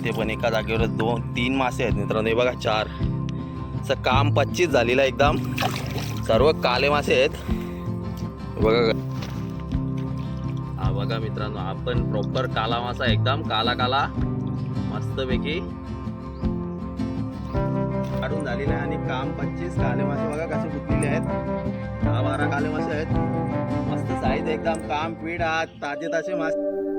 इथे पण एका जागेवर दोन तीन मासे आहेत मित्रांनो. हे बघा चार. असं काम पच्चीस झालेलं आहे एकदम. सर्व काले मासे आहेत. बघा. हा बघा मित्रांनो आपण प्रॉपर काला मासा एकदम. काला काला. मस्तपैकी. काढून झालेलं आहे आणि काम पच्चीस काले मासे. बघा कसे गुंतलेले आहेत. दहा बारा काले मासे आहेत. मस्त साईज एकदम. काम पीठ आहात ताजे ताजे मासे.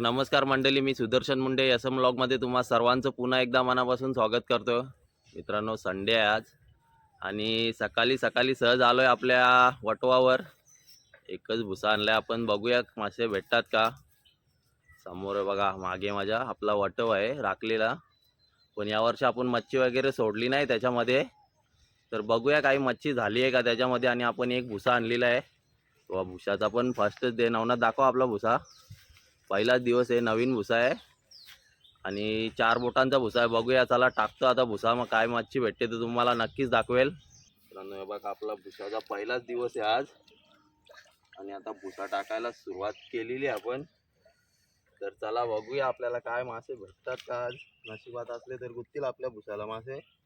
नमस्कार मंडळी मी सुदर्शन मुंडे. एस एम ब्लॉगमध्ये तुम्हा सर्वांचं पुन्हा एकदा मनापासून स्वागत करतो मित्रांनो संडे आहे आज. आणि सकाळी सकाळी सहज आलो आहे आपल्या वटवावर. एकच भुसा आणलाय आपण. बघूया मासे भेटतात का? समोर बघा मागे माझ्या आपला वटव आहे राखलेला. पण यावर्षी आपण मच्छी वगैरे सोडली नाही त्याच्यामध्ये. तर बघूया काही मच्छी झाली आहे का त्याच्यामध्ये? आणि आपण एक भुसा आणलेला आहे. व भुसाचा पण फर्स्टच दे नवनाथ दाखवा आपला भुसा. पहिलाच दिवस आहे नवीन भुसा आहे. आणि चार बोटांचा भुसा आहे. बघूया चला टाकतो आता भुसा. मग काय मच्छी भेटते तर तुम्हाला नक्कीच दाखवेल. मित्रांनो हे बघा आपला भुसाचा पहिलाच दिवस आहे आज. आणि आता भुसा टाकायला सुरुवात केलेली आहे आपण. तर चला बघूया आपल्याला काय मासे भेटतात का आज. नशिबात असले तर गुत्तील आपल्या भुसाला मासे.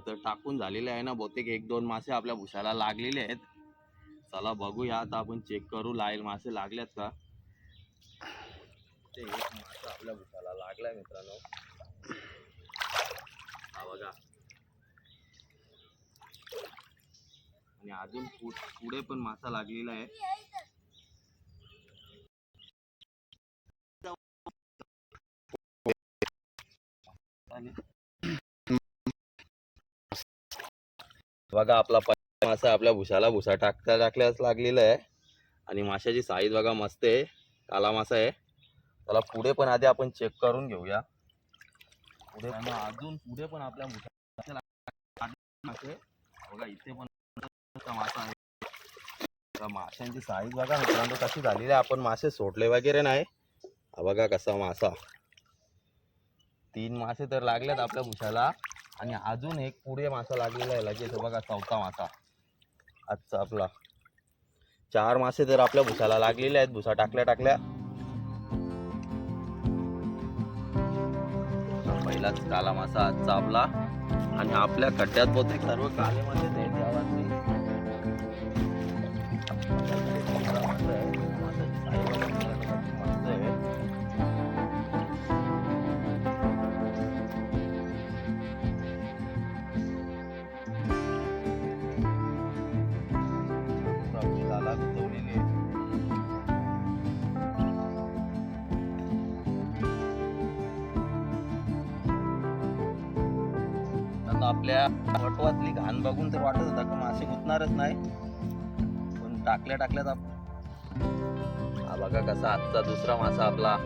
तर टाकून झालेले आहे ना बहुतेक एक दोन मासे आपल्या भुशाला लागलेले आहेत. चला बघूया आता आपण चेक करू लाईल मासे लागल्यात का? ते एक मासा आपल्या भुशाला लागलाय मित्रांनो. हा बघा. आणि अजून पुढे पण मासा लागलेला आहे. आणि बघा आपला पहिला मासा आपल्या भुसाला भुसा टाकता टाकल्यास लागलेला आहे. आणि माशाची साईज बघा मस्त आहे. काला मासा आहे. त्याला पुढे पण आधी आपण चेक करून घेऊया. पुढे अजून पुढे पण आपल्या मासे बघा इथे पण मासा आहे. माशांची साईज बघा मित्रांनो कशी झालेली आहे. आपण मासे सोडले वगैरे नाही. हा बघा कसा मासा. तीन मासे तर लागलेत आपल्या भुसाला. आणि अजून एक पुढे मासा लागलेला आहे लगेच. बघा चौथा मासा. आजचा आपला. चार मासे तर आपल्या भुसाला लागलेले आहेत. भुसा टाकल्या टाकल्या. पहिलाच काला मासा आजचा आपला. आणि आपल्या खड्ड्यात बहुतेक सर्व काले मासे आपल्या वटवातली घाण बघून तर वाटत होता की मासे गुतणारच नाही. पण टाकल्या टाकल्यात आप- हा बघा कसा आजचा दुसरा मासा आपला.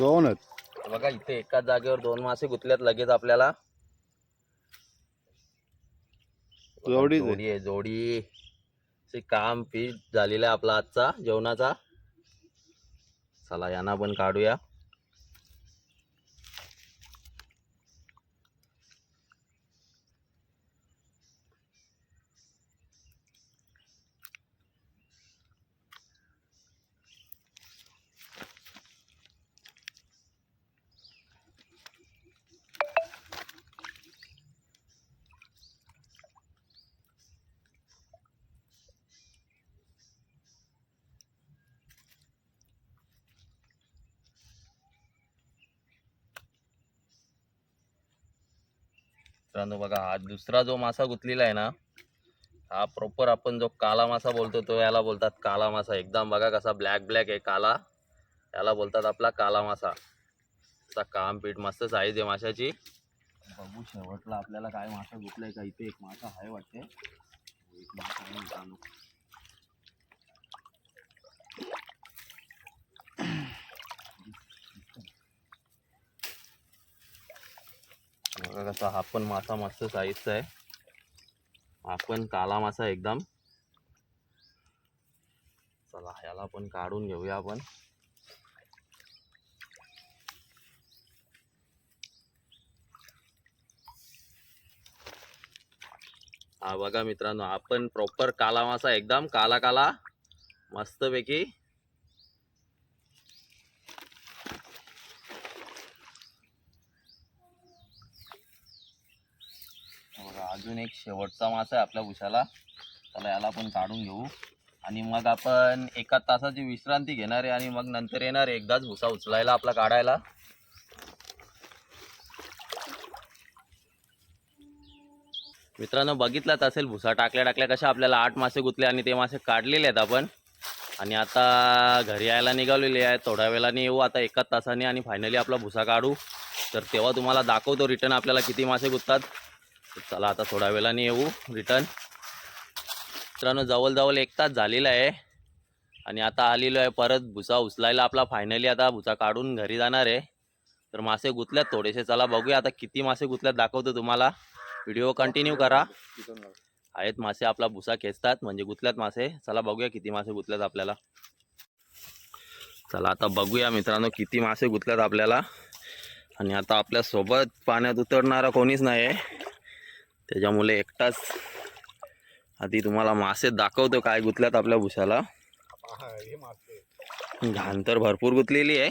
दोनच बघा इथे एकाच जागेवर दोन मासे गुतल्यात लगेच आपल्याला. जोडी आहे जोडी. चे काम पीठ झालेला आहे आपला आजचा जेवणाचा. चला यांना पण काढूया. मित्रांनो बघा हा दुसरा जो मासा गुतलेला आहे ना हा प्रॉपर आपण जो काला मासा बोलतो तो याला बोलतात काला मासा. एकदम बघा कसा ब्लॅक ब्लॅक आहे काला. याला बोलतात आपला काला मासा. त्याचा काम पीठ मस्त साईज आहे माशाची. बघू शेवटला आपल्याला काय मासा गुतलाय का इथे एक मासा आहे वाटते एक मासा बघा कसा हा पण मासा मस्त साईजचा आहे. हा पण काला मासा एकदम. चला ह्याला पण काढून घेऊया आपण. हा बघा मित्रांनो आपण प्रॉपर काला मासा एकदम काला काला मस्तपैकी हा बघा अजून एक शेवटचा मासा आहे आपल्या उशाला. त्याला याला पण काढून घेऊ. आणि मग आपण एका तासाची विश्रांती घेणार आहे आणि मग नंतर येणार आहे एकदाच भुसा उचलायला आपला काढायला. मित्रांनो बघितलाच असेल भुसा टाकल्या टाकल्या कशा आपल्याला आठ मासे गुतले आणि ते मासे काढलेले आहेत आपण. आणि आता घरी यायला निघालेले आहे. थोड्या वेळाने येऊ आता एकाच तासाने आणि फायनली आपला भुसा काढू. तर तेव्हा तुम्हाला दाखवतो रिटर्न आपल्याला किती मासे गुततात. चला आता थोड्या वेळाने येऊ रिटर्न मित्रांनो जवळजवळ एक तास झालेला आहे. आणि आता आलेलो आहे परत भुसा उचलायला. आपला फायनली आता भुसा काढून घरी जाणार आहे. तर मासे गुतल्यात थोडेसे. चला बघूया आता किती मासे गुतल्यात दाखवतो तुम्हाला. व्हिडिओ कंटिन्यू करा. आहेत मासे आपला भुसा खेचतात. म्हणजे गुतल्यात मासे. चला बघूया किती मासे गुतल्यात आपल्याला. चला आता बघूया मित्रांनो किती मासे गुतल्यात आपल्याला. आणि आता आपल्यासोबत पाण्यात उतरणारा कोणीच नाही आहे त्याच्यामुळे एकटाच आधी तुम्हाला मासे दाखवतो काय गुतल्यात आपल्या भुसाला. घाण तर भरपूर गुतलेली आहे.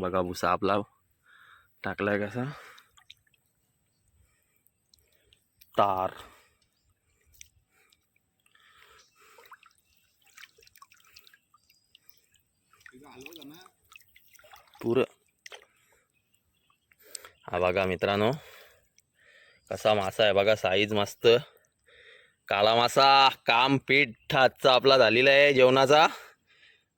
बघा भुसा आपला टाकलाय कसा. तार. पुरं हा बघा मित्रांनो कसा मासा आहे बघा साईज मस्त. काला मासा काम पीठ आजचा आपला झालेला आहे जेवणाचा.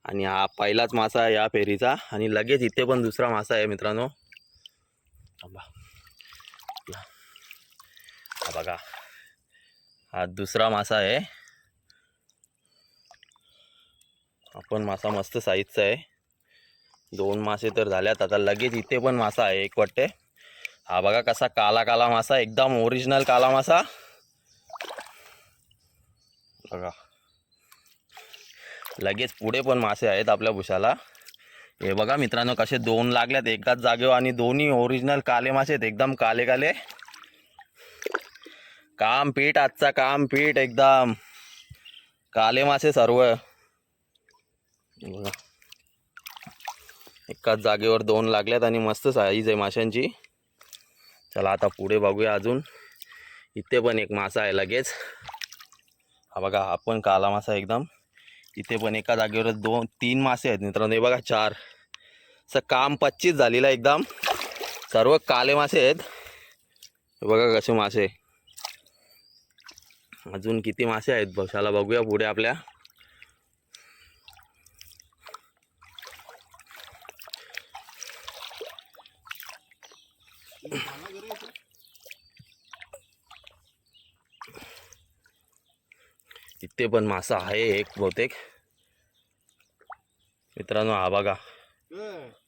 आणि हा पहिलाच मासा आहे या फेरीचा. आणि लगेच इथे पण दुसरा मासा आहे मित्रांनो. हा बघा. हा दुसरा मासा आहे. हा पण मासा मस्त साईजचा आहे. दोन मासे तर झाल्यात. आता लगेच इथे पण मासा आहे एक वाटते हा बघा कसा काला काला मासा एकदम ओरिजिनल काला मासा. बघा. लगेच पुढे पण मासे आहेत आपल्या भुशाला. हे बघा मित्रांनो कसे दोन लागल्यात एकाच जागेवर आणि दोन्ही ओरिजिनल काले मासे आहेत एकदम काले काले. काम पीठ आजचा काम पीठ एकदम. काले मासे सर्व. बघा. एकाच जागेवर दोन लागल्यात आणि मस्त साईज आहे माशांची. चला आता पुढे बघूया अजून. इथे पण एक मासा आहे लगेच. हा बघा हा पण काला मासा एकदम. इथे पण एका जागेवर दोन तीन मासे आहेत मित्रांनो. हे बघा चार. असं काम पच्चीस झालेलं आहे एकदम. सर्व काले मासे आहेत. हे बघा कसे मासे. अजून किती मासे आहेत बसाला बघूया पुढे आपल्या. इथे पण मासा आहे एक बहुतेक. मित्रांनो हा बघा.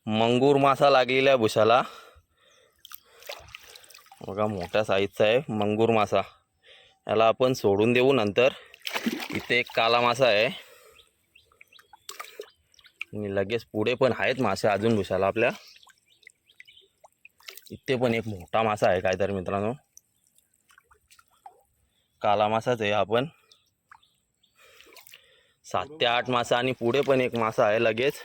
मंगूर मासा लागलेला आहे भुशाला बघा मोठ्या साईजचा आहे मंगूर मासा. याला आपण सोडून देऊ नंतर. इथे एक काला मासा आहे. आणि लगेच पुढे पण आहेत मासे अजून भुशाला आपल्या. इथे पण एक मोठा मासा आहे काहीतरी मित्रांनो. काला मासाच आहे आपण सात ते आठ मासा आणि पुढे पण एक मासा आहे लगेच.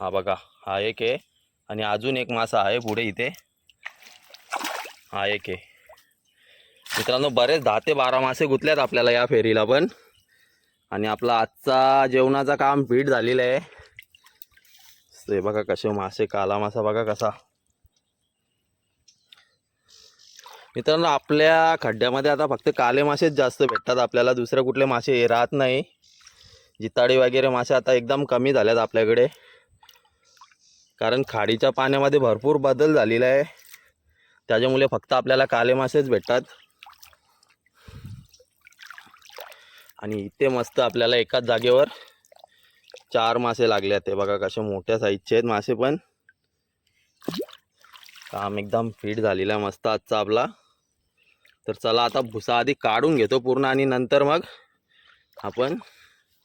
हा बघा हा एक आहे आणि अजून एक मासा आहे पुढे इथे. हा एक आहे. मित्रांनो बरेच दहा ते बारा मासे गुतल्यात आपल्याला या फेरीला पण. आणि आपला आजचा जेवणाचा काम पीठ झालेलं आहे. ते बघा कसे मासे काला मासा बघा कसा. मित्रांनो आपल्या खड्ड्यामध्ये आता फक्त काले मासेच जास्त भेटतात. आपल्याला दुसरे कुठले मासे राहत नाही. जिताडी वगैरे मासे आता एकदम कमी झाल्यात आपल्याकडे. कारण खाडीच्या पाण्यामध्ये भरपूर बदल झालेला आहे. त्याच्यामुळे फक्त आपल्याला काले मासेच भेटतात. आणि इथे मस्त आपल्याला एकाच जागेवर चार मासे लागले आहेत ते बघा कसे मोठ्या साईजचे आहेत मासे पण. काम एकदम फिट झालेलं आहे. मस्त आजचा आपला. तर चला आता भुसा आधी काढून घेतो पूर्ण आणि नंतर मग आपण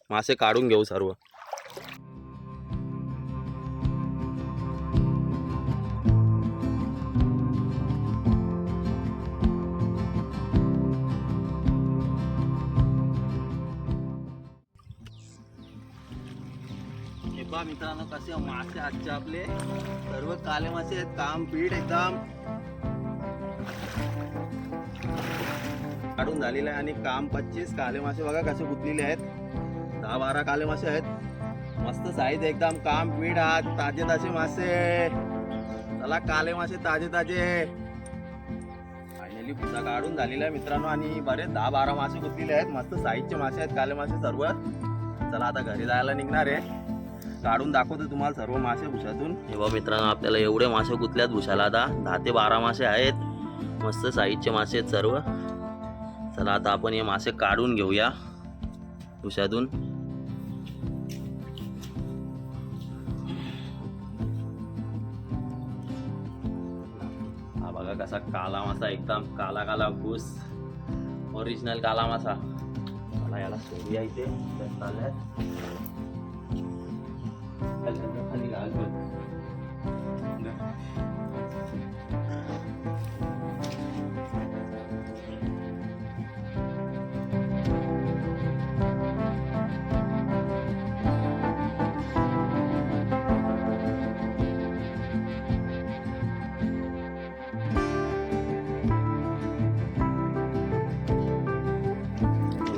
मासे काढून घेऊ सर्व. मित्रांनो कसे मासे आजचे आपले. सर्व काले मासे आहेत काम पीठ एकदम. काढून झालेलं आहे आणि काम पच्चीस काले मासे बघा कसे गुतलेले आहेत. दहा बारा काले मासे आहेत. मस्त साईज एकदम काम पीठ आहात ताजे ताजे मासे. चला काले मासे ताजे ताजे. फायनली पुसा काढून झालेला आहे मित्रांनो आणि बरेच दहा बारा मासे गुतलेले आहेत. मस्त साईजचे मासे आहेत काले मासे सर्व चला आता घरी जायला निघणार आहे. काढून दाखवतो तुम्हाला सर्व मासे भुशातून. हे बघा मित्रांनो आपल्याला एवढे मासे गुतल्यात भुशाला आता. दहा ते बारा मासे आहेत. मस्त साईजचे मासे आहेत सर्व. चला आता आपण हे मासे काढून घेऊया. उशातून. हा बघा कसा काला मासा एकदम काला काला घुस ओरिजिनल काला मासा. मला याला सोडूया इथे. खाली-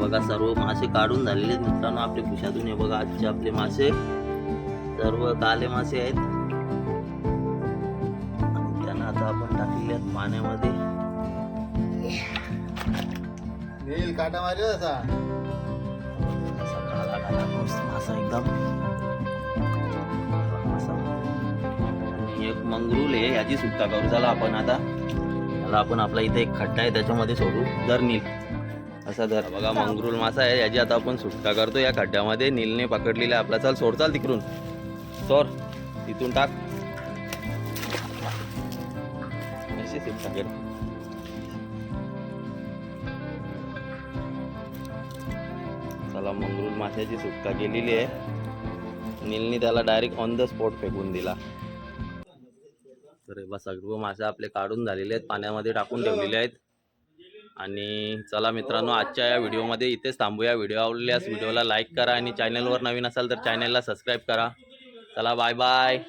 बघ. सर्व मासे काढून झालेले आहेत मित्रांनो. आपले खिशातून हे बघा आजचे आपले मासे. सर्व काले मासे आहेत. त्यांना आता आपण टाकलेले आहेत पाण्यामध्ये काटा मारला असा? मासा एकदम. एक मंगरूल आहे याची सुट्टा करू. चला आपण आता त्याला आपण आपला इथे एक खड्डा आहे त्याच्यामध्ये सोडू. दर नील. असा धर बघा मंगरूल मासा आहे याची आता आपण सुटका करतो. या खड्ड्यामध्ये नीलने पकडलेला आहे आपला. चाल सोड चाल तिकडून. सोर तिथून टाक. अशी चला मंगरूल माशाची सुटका केलेली आहे. नीलनी त्याला डायरेक्ट ऑन द स्पॉट फेकून दिला. तर बा सर्व मासे आपले काढून झालेले आहेत. पाण्यामध्ये टाकून ठेवलेले आहेत. आणि चला मित्रांनो आजच्या या व्हिडिओमध्ये इथेच थांबूया. व्हिडिओ आवडल्यास व्हिडिओला लाईक करा आणि चॅनलवर नवीन असाल तर चॅनलला सबस्क्राईब करा. चला बाय बाय.